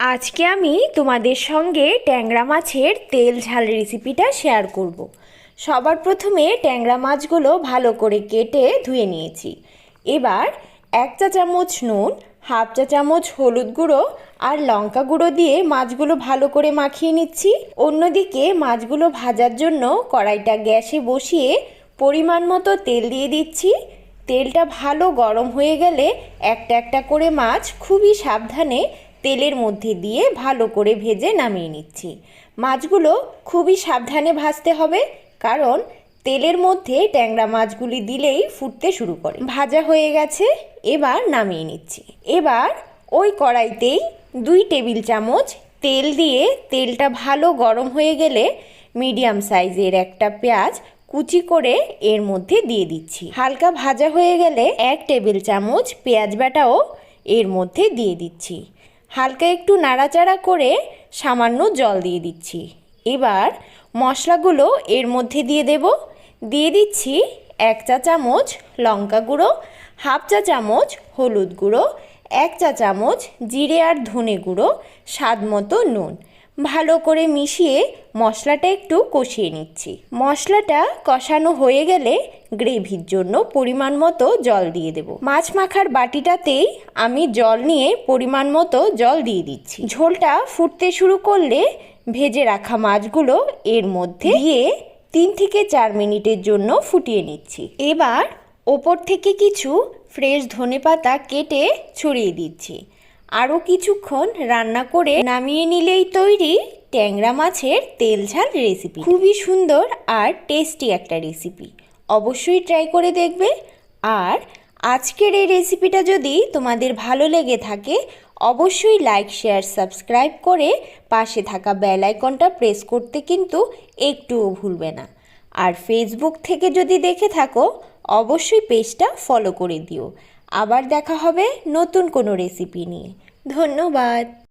আজকে আমি তোমাদের সঙ্গে ট্যাংরা মাছের তেল ঝাল রেসিপিটা শেয়ার করব। সবার প্রথমে ট্যাংরা মাছগুলো ভালো করে কেটে ধুয়ে নিয়েছি। এবার এক চা চামচ নুন, হাফ চা চামচ হলুদ গুঁড়ো আর লঙ্কা গুঁড়ো দিয়ে মাছগুলো ভালো করে মাখিয়ে নিচ্ছি। অন্যদিকে মাছগুলো ভাজার জন্য কড়াইটা গ্যাসে বসিয়ে পরিমাণ মতো তেল দিয়ে দিচ্ছি। তেলটা ভালো গরম হয়ে গেলে একটা একটা করে মাছ খুবই সাবধানে তেলের মধ্যে দিয়ে ভালো করে ভেজে নামিয়ে নিচ্ছি। মাছগুলো খুবই সাবধানে ভাজতে হবে, কারণ তেলের মধ্যে ট্যাংরা মাছগুলি দিলেই ফুটতে শুরু করে। ভাজা হয়ে গেছে, এবার নামিয়ে নিচ্ছি। এবার ওই কড়াইতেই দুই টেবিল চামচ তেল দিয়ে তেলটা ভালো গরম হয়ে গেলে মিডিয়াম সাইজের একটা পেঁয়াজ কুচি করে এর মধ্যে দিয়ে দিচ্ছি। হালকা ভাজা হয়ে গেলে এক টেবিল চামচ পেঁয়াজ বাটাও এর মধ্যে দিয়ে দিচ্ছি। হালকা একটু নাড়াচাড়া করে সামান্য জল দিয়ে দিচ্ছি। এবার মশলাগুলো এর মধ্যে দিয়ে দেব। দিয়ে দিচ্ছি এক চা চামচ লঙ্কা গুঁড়ো, হাফ চা চামচ হলুদ গুঁড়ো, এক চা চামচ জিরে আর ধনে গুঁড়ো, স্বাদ মতো নুন। ভালো করে মিশিয়ে মশলাটা একটু কষিয়ে নিচ্ছি। মশলাটা কষানো হয়ে গেলে গ্রেভির জন্য পরিমাণ মতো জল দিয়ে দেব। মাছ মাখার বাটিটাতেই আমি জল নিয়ে পরিমাণ মতো জল দিয়ে দিচ্ছি। ঝোলটা ফুটতে শুরু করলে ভেজে রাখা মাছগুলো এর মধ্যে দিয়ে তিন থেকে চার মিনিটের জন্য ফুটিয়ে নিচ্ছি। এবার ওপর থেকে কিছু ফ্রেশ ধনেপাতা কেটে ছড়িয়ে দিচ্ছি। আরও কিছুক্ষণ রান্না করে নামিয়ে নিলেই তৈরি ট্যাংরা মাছের তেল ঝাল রেসিপি খুবই সুন্দর আর টেস্টি একটা রেসিপি অবশ্যই ট্রাই করে দেখবে। আর আজকের এই রেসিপিটা যদি তোমাদের ভালো লেগে থাকে, অবশ্যই লাইক শেয়ার সাবস্ক্রাইব করে পাশে থাকা বেল আইকনটা প্রেস করতে কিন্তু একটুও ভুলবে না। আর ফেসবুক থেকে যদি দেখে থাকো, অবশ্যই পেজটা ফলো করে দিও। আবার দেখা হবে নতুন কোনো রেসিপি নিয়ে। ধন্যবাদ!